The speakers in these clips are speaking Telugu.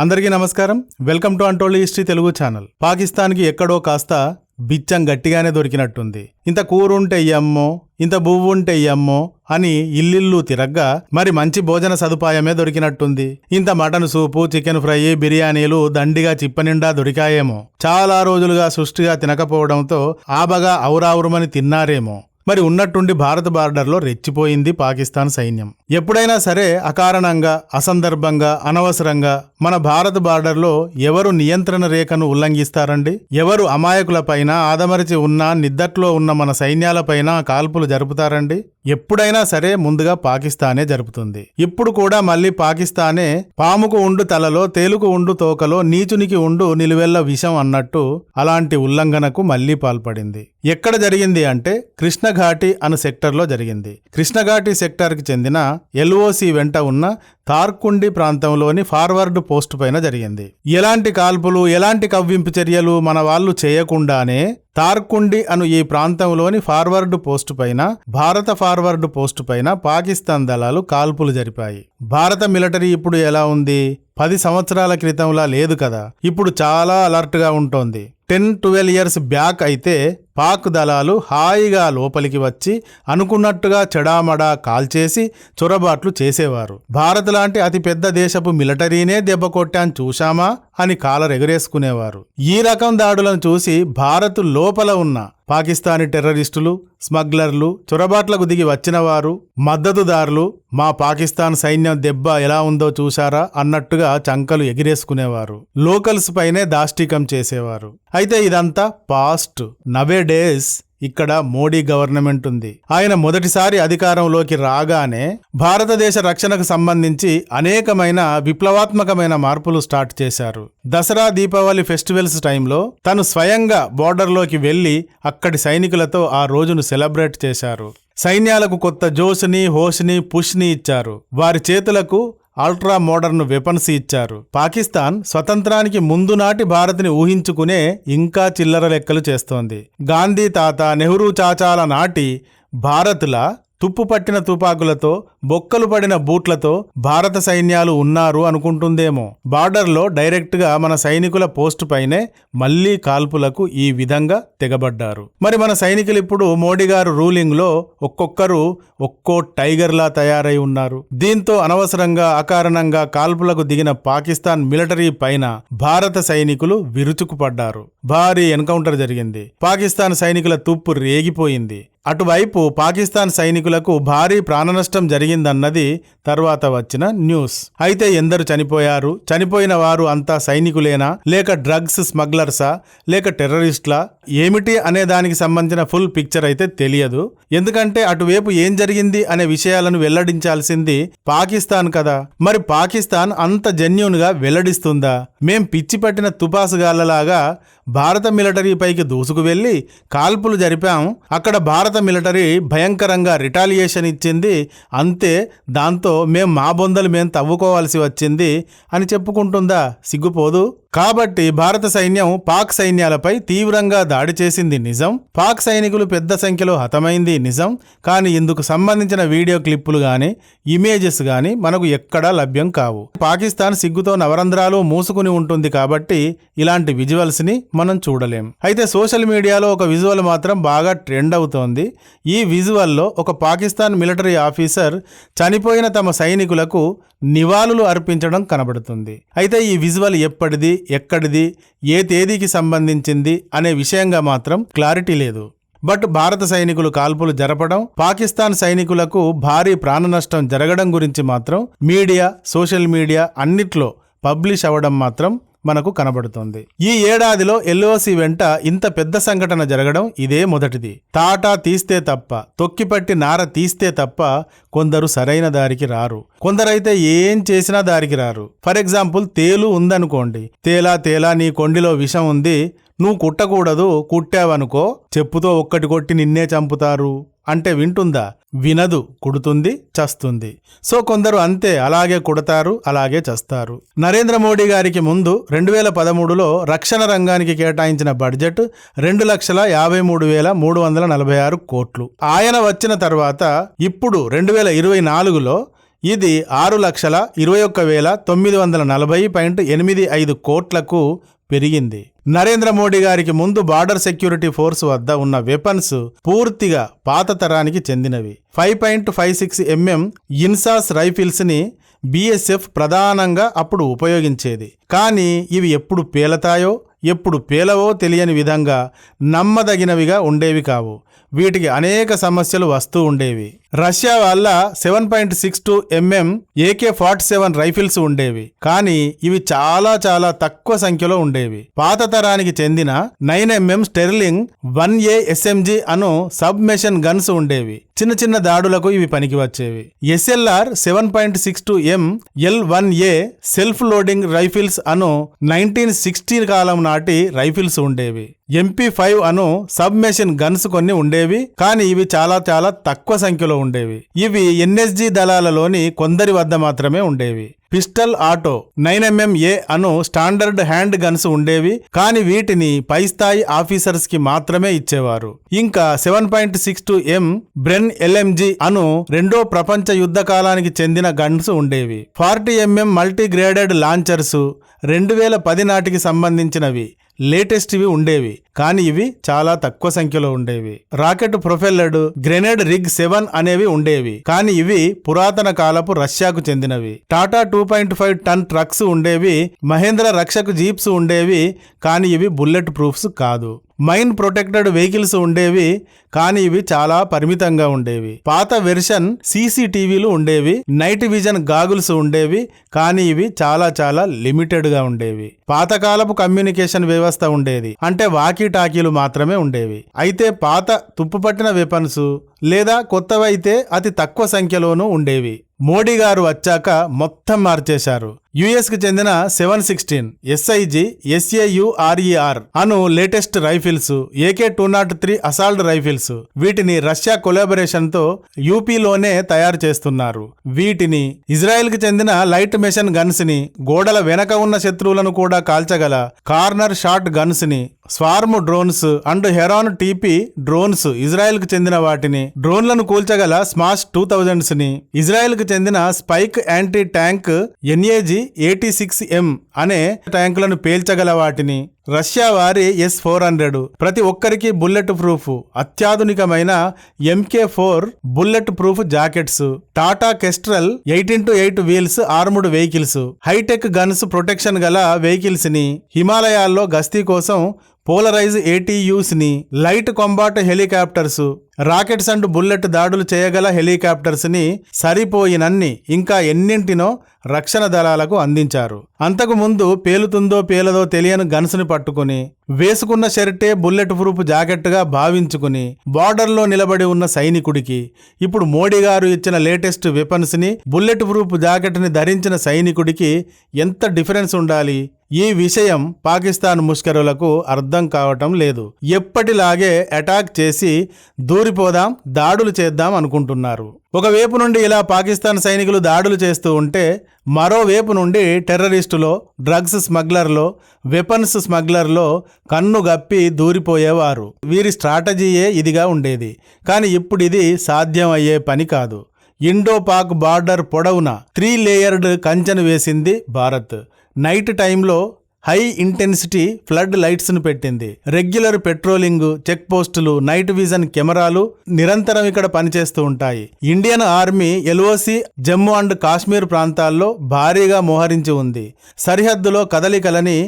అందరికీ నమస్కారం. వెల్కమ్ టు అంటోళ్ళ హిస్టరీ తెలుగు ఛానల్. పాకిస్తాన్కి ఎక్కడో కాస్త బిచ్చం గట్టిగానే దొరికినట్టుంది. ఇంత కూరుంటే ఎమ్మో ఇంత బువ్వుంటే ఎమ్మో అని ఇల్లిల్లు తిరగ్గా మరి మంచి భోజన సదుపాయమే దొరికినట్టుంది. ఇంత మటన్ సూపు చికెన్ ఫ్రై బిర్యానీలు దండిగా చిప్పనిండా దొరికాయేమో. చాలా రోజులుగా సుష్టిగా తినకపోవడంతో ఆబగా ఔరావురమని తిన్నారేమో. మరి ఉన్నట్టుండి భారత బార్డర్లో రెచ్చిపోయింది పాకిస్తాన్ సైన్యం. ఎప్పుడైనా సరే అకారణంగా అసందర్భంగా అనవసరంగా మన భారత బార్డర్లో ఎవరు నియంత్రణ రేఖను ఉల్లంఘిస్తారండి? ఎవరు అమాయకులపైన ఆదమరిచి ఉన్న నిద్దట్లో ఉన్న మన సైన్యాలపైన కాల్పులు జరుపుతారండి? ఎప్పుడైనా సరే ముందుగా పాకిస్తానే జరుపుతుంది. ఇప్పుడు కూడా మళ్ళీ పాకిస్తానే పాముకు ఉండు తలలో తేలుకు ఉండు తోకలో నీచునికి ఉండు నిలువెల్ల విషం అన్నట్టు అలాంటి ఉల్లంఘనకు మళ్ళీ పాల్పడింది. ఎక్కడ జరిగింది అంటే కృష్ణఘాటి అను సెక్టర్లో జరిగింది. కృష్ణఘాటి సెక్టార్కి చెందిన ఎల్ఓసి వెంట ఉన్న తార్కుండి ప్రాంతంలోని ఫార్వర్డ్ పోస్ట్ పైన జరిగింది. ఎలాంటి కాల్పులు ఎలాంటి కవ్వింపు చర్యలు మన వాళ్ళు చేయకుండానే తార్కుండి అను ఈ ప్రాంతంలోని ఫార్వర్డ్ పోస్టు పైన భారత ఫార్వర్డ్ పోస్టు పైన పాకిస్తాన్ దళాలు కాల్పులు జరిపాయి. భారత మిలిటరీ ఇప్పుడు ఎలా ఉంది? పది సంవత్సరాల క్రితంలా లేదు కదా. ఇప్పుడు చాలా అలర్ట్గా ఉంటోంది. టెన్ ట్వెల్వ్ ఇయర్స్ బ్యాక్ అయితే పాక్ దళాలు హాయిగా లోపలికి వచ్చి అనుకున్నట్టుగా చెడామడా కాల్చేసి చొరబాట్లు చేసేవారు. భారత్ లాంటి అతిపెద్ద దేశపు మిలిటరీనే దెబ్బ కొట్టాను చూశామా? అని కాలర్ ఎగురేసుకునేవారు ఈ రకం దాడులను చూసి భారత్ లోపల ఉన్న పాకిస్తానీ టెర్రరిస్టులు స్మగ్లర్లు చొరబాట్లకు దిగి వచ్చినవారు మద్దతుదారులు మా పాకిస్తాన్ సైన్యం దెబ్బ ఎలా ఉందో చూశారా అన్నట్టుగా చంకలు ఎగిరేసుకునేవారు. లోకల్స్ పైనే దాష్టికం చేసేవారు. అయితే ఇదంతా పాస్ట్. నవే డేస్ ఇక్కడ మోడీ గవర్నమెంట్ ఉంది. ఆయన మొదటిసారి అధికారంలోకి రాగానే భారతదేశ రక్షణకు సంబంధించి అనేకమైన విప్లవాత్మకమైన మార్పులు స్టార్ట్ చేశారు. దసరా దీపావళి ఫెస్టివల్స్ టైంలో తను స్వయంగా బోర్డర్లోకి వెళ్ళి అక్కడి సైనికులతో ఆ రోజును సెలబ్రేట్ చేశారు. సైన్యాలకు కొత్త జోష్ని హోష్ని పుష్ని ఇచ్చారు. వారి చేతులకు అల్ట్రా మోడర్న్ వెపన్స్ ఇచ్చారు. పాకిస్తాన్ స్వతంత్రానికి ముందు నాటి భారత్ని ఊహించుకునే ఇంకా చిల్లర లెక్కలు చేస్తోంది. గాంధీ తాత నెహ్రూ చాచాల నాటి భారత్లా తుప్పు పట్టిన తుపాకులతో బొక్కలు పడిన బూట్లతో భారత సైన్యాలు ఉన్నారు అనుకుంటుందేమో. బార్డర్లో డైరెక్ట్గా మన సైనికుల పోస్టు పైనే మళ్ళీ కాల్పులకు ఈ విధంగా తెగబడ్డారు. మరి మన సైనికులు ఇప్పుడు మోడీ గారు రూలింగ్లో ఒక్కొక్కరు ఒక్కో టైగర్లా తయారై ఉన్నారు. దీంతో అనవసరంగా అకారణంగా కాల్పులకు దిగిన పాకిస్తాన్ మిలిటరీ పైన భారత సైనికులు విరుచుకుపడ్డారు. భారీ ఎన్కౌంటర్ జరిగింది. పాకిస్తాన్ సైనికుల తుప్పు రేగిపోయింది. అటువైపు పాకిస్తాన్ సైనికులకు భారీ ప్రాణనష్టం జరిగిందన్నది తర్వాత వచ్చిన న్యూస్. అయితే ఎందరు చనిపోయారు? చనిపోయిన వారు అంతా సైనికులేనా? లేక డ్రగ్స్ స్మగ్లర్సా? లేక టెర్రరిస్ట్లా? ఏమిటి అనే దానికి సంబంధించిన ఫుల్ పిక్చర్ అయితే తెలియదు. ఎందుకంటే అటువైపు ఏం జరిగింది అనే విషయాలను వెల్లడించాల్సింది పాకిస్తాన్ కదా. మరి పాకిస్తాన్ అంత జెన్యున్గా వెల్లడిస్తుందా? మేం పిచ్చి పట్టిన తుపాసుగాళ్ళలాగా భారత మిలిటరీ పైకి దూసుకు వెళ్ళి కాల్పులు జరిపాం. అక్కడ భారత మిలిటరీ భయంకరంగా రిటాలియేషన్ ఇచ్చింది. అంతే దాంతో మేం మా బొందలు మేం తవ్వుకోవాల్సి వచ్చింది అని చెప్పుకుంటుందా? సిగ్గుపోదు. కాబట్టి భారత సైన్యం పాక్ సైన్యాలపై తీవ్రంగా దాడి చేసింది నిజం. పాక్ సైనికులు పెద్ద సంఖ్యలో హతమైంది నిజం. కానీ ఇందుకు సంబంధించిన వీడియో క్లిప్పులు గాని ఇమేజెస్ గాని మనకు ఎక్కడా లభ్యం కావు. పాకిస్తాన్ సిగ్గుతో నవరంధ్రాలు మూసుకుని ఉంటుంది కాబట్టి ఇలాంటి విజువల్స్ని మనం చూడలేం. అయితే సోషల్ మీడియాలో ఒక విజువల్ మాత్రం బాగా ట్రెండ్ అవుతోంది. ఈ విజువల్లో ఒక పాకిస్తాన్ మిలిటరీ ఆఫీసర్ చనిపోయిన తమ సైనికులకు నివాళులు అర్పించడం కనబడుతుంది. అయితే ఈ విజువల్ ఎప్పటిది? ఎక్కడిది ఏ తేదీకి సంబంధించింది అనే విషయంగా మాత్రం క్లారిటీ లేదు. బట్ భారత సైనికులు కాల్పులు జరపడం పాకిస్తాన్ సైనికులకు భారీ ప్రాణనష్టం జరగడం గురించి మాత్రం మీడియా సోషల్ మీడియా అన్నిట్లో పబ్లిష్ అవ్వడం మాత్రం మనకు కనబడుతోంది. ఈ ఏడాదిలో ఎల్ఓసి వెంట ఇంత పెద్ద సంఘటన జరగడం ఇదే మొదటిది. తాటా తీస్తే తప్ప తొక్కిపట్టి నార తీస్తే తప్ప కొందరు సరైన దారికి రారు. కొందరైతే ఏం చేసినా దారికి రారు. ఫర్ ఎగ్జాంపుల్ తేలు ఉందనుకోండి. తేలా తేలా నీ కొండిలో విషం ఉంది నువ్వు కుట్టకూడదు కుట్టావనుకో చెప్పుతో ఒక్కటి కొట్టి నిన్నే చంపుతారు. అంటే వింటుందా? వినదు కుడుతుంది చస్తుంది. సో కొందరు అంతే అలాగే కుడతారు అలాగే చస్తారు. నరేంద్ర మోడీ గారికి ముందు రెండు వేల పదమూడులో రక్షణ రంగానికి కేటాయించిన బడ్జెట్ రెండు లక్షల యాభై మూడు వేల మూడు వందల నలభై ఆరు కోట్లు. ఆయన వచ్చిన తర్వాత ఇప్పుడు రెండు వేల ఇరవై నాలుగులో ఇది ఆరు లక్షల ఇరవై ఒక్క వేల తొమ్మిది వందల నలభై పాయింట్ ఎనిమిది ఐదు కోట్లకు పెరిగింది. నరేంద్ర మోడీ గారికి ముందు బార్డర్ సెక్యూరిటీ ఫోర్స్ వద్ద ఉన్న వెపన్స్ పూర్తిగా పాత తరానికి చెందినవి. Five point five six MM INSAS రైఫిల్స్ని BSF ప్రధానంగా అప్పుడు ఉపయోగించేది. కానీ ఇవి ఎప్పుడు పేలతాయో ఎప్పుడు పేలవో తెలియని విధంగా నమ్మదగినవిగా ఉండేవి కావు. వీటికి అనేక సమస్యలు వస్తూ ఉండేవి. రష్యా వల్ల seven point six two MM AK forty seven rifles ఉండేవి. కానీ ఇవి చాలా చాలా తక్కువ సంఖ్యలో ఉండేవి. పాత తరానికి చెందిన nine MM Sterling one A SMG Anu sub machine guns ఉండేవి. చిన్న చిన్న దాడులకు ఇవి పనికి వచ్చేవి. SLR seven point six two M L one A self loading rifles Anu nineteen sixteen కాలం నాటి రైఫిల్స్ ఉండేవి. ఎంపీ ఫైవ్ అను సబ్ మెషిన్ గన్స్ కొన్ని ఉండేవి. కానీ ఇవి చాలా చాలా తక్కువ సంఖ్యలో ఉండేవి. ఇవి ఎన్ఎస్జి దళాలలోని కొందరి వద్ద మాత్రమే ఉండేవి. Pistol auto nine MM A అను స్టాండర్డ్ హ్యాండ్ గన్స్ ఉండేవి కానీ వీటిని పై స్థాయి ఆఫీసర్స్కి మాత్రమే ఇచ్చేవారు. ఇంకా seven point six two M Bren LMG అను రెండో ప్రపంచ యుద్ధ కాలానికి చెందిన గన్స్ ఉండేవి. Forty MM multi graded launchers రెండు వేల పది నాటికి సంబంధించినవి. లేటెస్ట్ ఇవి ఉండేవి కానీ ఇవి చాలా తక్కువ సంఖ్యలో ఉండేవి. Rocket propelled grenade rig seven అనేవి ఉండేవి కానీ ఇవి పురాతన కాలపు రష్యాకు చెందినవి. Tata two point five ton trucks ఉండేవి మహేంద్ర రక్షకు జీప్స్ ఉండేవి కానీ ఇవి బుల్లెట్ ప్రూఫ్స్ కాదు. మైన్ ప్రొటెక్టెడ్ వెహికల్స్ ఉండేవి కానీ ఇవి చాలా పరిమితంగా ఉండేవి. పాత వెర్షన్ సీసీటీవీలు ఉండేవి నైట్ విజన్ గాగుల్స్ ఉండేవి కానీ ఇవి చాలా చాలా లిమిటెడ్గా ఉండేవి. పాతకాలపు కమ్యూనికేషన్ వ్యవస్థ ఉండేది అంటే వాకీ టాకీలు మాత్రమే ఉండేవి. అయితే పాత తుప్పుపట్టిన వెపన్స్ లేదా కొత్తవైతే అతి తక్కువ సంఖ్యలోనూ ఉండేవి. మోడీ గారు వచ్చాక మొత్తం మార్చేశారు. యుఎస్కి చెందిన సెవెన్ సిక్స్టీన్ ఎస్ఐజి ఎస్ఏయుఆర్ఈఆర్ అను latest rifles AK two naught three assault rifles వీటిని రష్యా కొలాబరేషన్తో యూపీలోనే తయారు చేస్తున్నారు. వీటిని ఇజ్రాయెల్కి చెందిన లైట్ మెషిన్ గన్స్ని గోడల వెనక ఉన్న శత్రువులను కూడా కాల్చగల corner shot గన్స్ని swarm drones and heron TP drones ఇజ్రాయెల్కు చెందిన వాటిని డ్రోన్లను కూల్చగల స్మాష్ టూ థౌజండ్స్ని ఇజ్రాయెల్కు చెందిన Spike anti tank NAG eighty six M అనే ట్యాంకులను పేల్చగల వాటిని. రష్యా వారి ఎస్ ఫోర్ హండ్రెడ్. ప్రతి ఒక్కరికి bullet proof. అత్యాధునికమైన MK four bullet proof jackets. Tata Kestrel eighteen to eight wheels armoured vehicles. Hitech guns protection గల వెహికల్స్ని హిమాలయాల్లో గస్తీ కోసం Polaris ఏటీయూస్ని light combat helicopters rockets and bullet దాడులు చేయగల హెలికాప్టర్స్ని సరిపోయినన్ని ఇంకా ఎన్నింటినో రక్షణ దళాలకు అందించారు. అంతకు ముందు పేలుతుందో పేలదో తెలియని గన్స్ని పట్టుకుని వేసుకున్న షర్టే బుల్లెట్ ప్రూఫ్ జాకెట్గా భావించుకుని బార్డర్లో నిలబడి ఉన్న సైనికుడికి ఇప్పుడు మోడీ గారు ఇచ్చిన లేటెస్ట్ వెపన్స్ని బుల్లెట్ ప్రూఫ్ జాకెట్ని ధరించిన సైనికుడికి ఎంత డిఫరెన్స్ ఉండాలి? ఈ విషయం పాకిస్తాన్ ముష్కరులకు అర్థం కావటం లేదు. ఎప్పటిలాగే అటాక్ చేసి దూరిపోదాం దాడులు చేద్దాం అనుకుంటున్నారు. ఒకవైపు నుండి ఇలా పాకిస్తాన్ సైనికులు దాడులు చేస్తూ ఉంటే మరోవైపు నుండి టెర్రరిస్టులో డ్రగ్స్ స్మగ్లర్లో వెపన్స్ స్మగ్లర్లో కన్ను గప్పి దూరిపోయేవారు. వీరి స్ట్రాటజీయే ఇదిగా ఉండేది. కానీ ఇప్పుడు ఇది సాధ్యం అయ్యే పని కాదు. ఇండో పాక్ బార్డర్ పొడవున త్రీ లేయర్డ్ కంచెను వేసింది భారత్. నైట్ టైంలో హై ఇంటెన్సిటీ ఫ్లడ్ లైట్స్ను పెట్టింది. రెగ్యులర్ పెట్రోలింగ్ చెక్ పోస్టులు నైట్ విజన్ కెమెరాలు నిరంతరం ఇక్కడ పనిచేస్తూ ఉంటాయి. Indian army LOC Jammu and Kashmir ప్రాంతాల్లో భారీగా మోహరించి ఉంది. సరిహద్దులో కదలికలని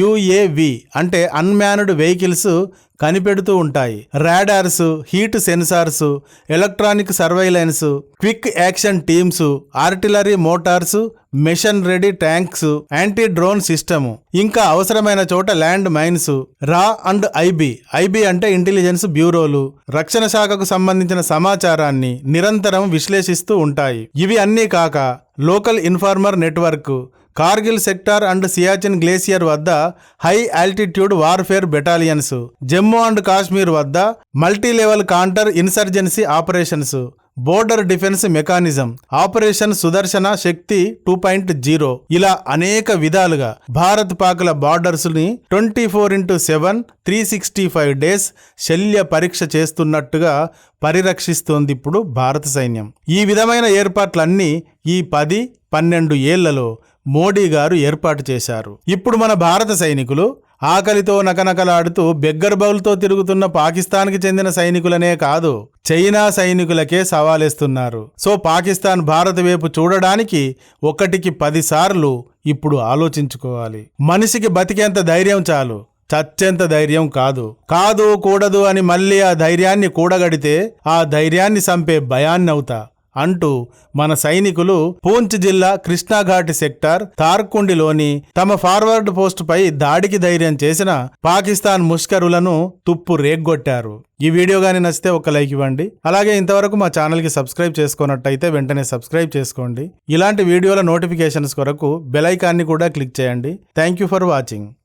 యుఏవి అంటే అన్మ్యాన్డ్ వెహికల్స్ కనిపెడుతూ ఉంటాయి. Radars heat sensors electronic surveillance quick action teams artillery motors mission ready tanks anti drone system ఇంకా అవసరమైన చోట ల్యాండ్ మైన్స్ రా అండ్ ఐబి ఐబి అంటే ఇంటెలిజెన్స్ బ్యూరోలు. రక్షణ శాఖకు సంబంధించిన సమాచారాన్ని నిరంతరం విశ్లేషిస్తూ ఉంటాయి. ఇవి అన్నీ కాక local informer network Kargil sector and Siachen glacier వద్ద high altitude warfare battalions Jammu and Kashmir వద్ద multi level counter insurgency operations border defence mechanism operation Sudarshan Shakti two point zero. ఇలా అనేక విధాలుగా భారత్ పాకుల బార్డర్స్ని twenty four into seven three sixty five days శల్య పరీక్ష చేస్తున్నట్టుగా పరిరక్షిస్తోంది ఇప్పుడు భారత సైన్యం. ఈ విధమైన ఏర్పాట్లన్నీ ఈ పది పన్నెండు ఏళ్ళలో మోడీ గారు ఏర్పాటు చేశారు. ఇప్పుడు మన భారత సైనికులు ఆకలితో నకనకలాడుతూ బెగ్గర్ బౌల్తో తిరుగుతున్న పాకిస్తాన్కి చెందిన సైనికులనే కాదు చైనా సైనికులకే సవాలేస్తున్నారు. సో పాకిస్తాన్ భారత్ వైపు చూడడానికి ఒకటికి పదిసార్లు ఇప్పుడు ఆలోచించుకోవాలి. మనిషికి బతికేంత ధైర్యం చాలు చచ్చేంత ధైర్యం కాదు. కాదు కూడదు అని మళ్ళీ ఆ ధైర్యాన్ని కూడగడితే ఆ ధైర్యాన్ని చంపే భయాన్ని అవుతా అంటూ మన సైనికులు పూంచ్ జిల్లా కృష్ణాఘాటి సెక్టార్ తార్కుండిలోని తమ ఫార్వర్డ్ పోస్టుపై దాడికి ధైర్యం చేసిన పాకిస్తాన్ ముష్కరులను తుప్పు రేగ్గొట్టారు. ఈ వీడియో కానీ నచ్చితే ఒక లైక్ ఇవ్వండి. అలాగే ఇంతవరకు మా ఛానల్కి సబ్స్క్రైబ్ చేసుకున్నట్టయితే వెంటనే సబ్స్క్రైబ్ చేసుకోండి. ఇలాంటి వీడియోల నోటిఫికేషన్స్ కొరకు బెల్ ఐకాన్ని కూడా క్లిక్ చేయండి. Thank you for watching.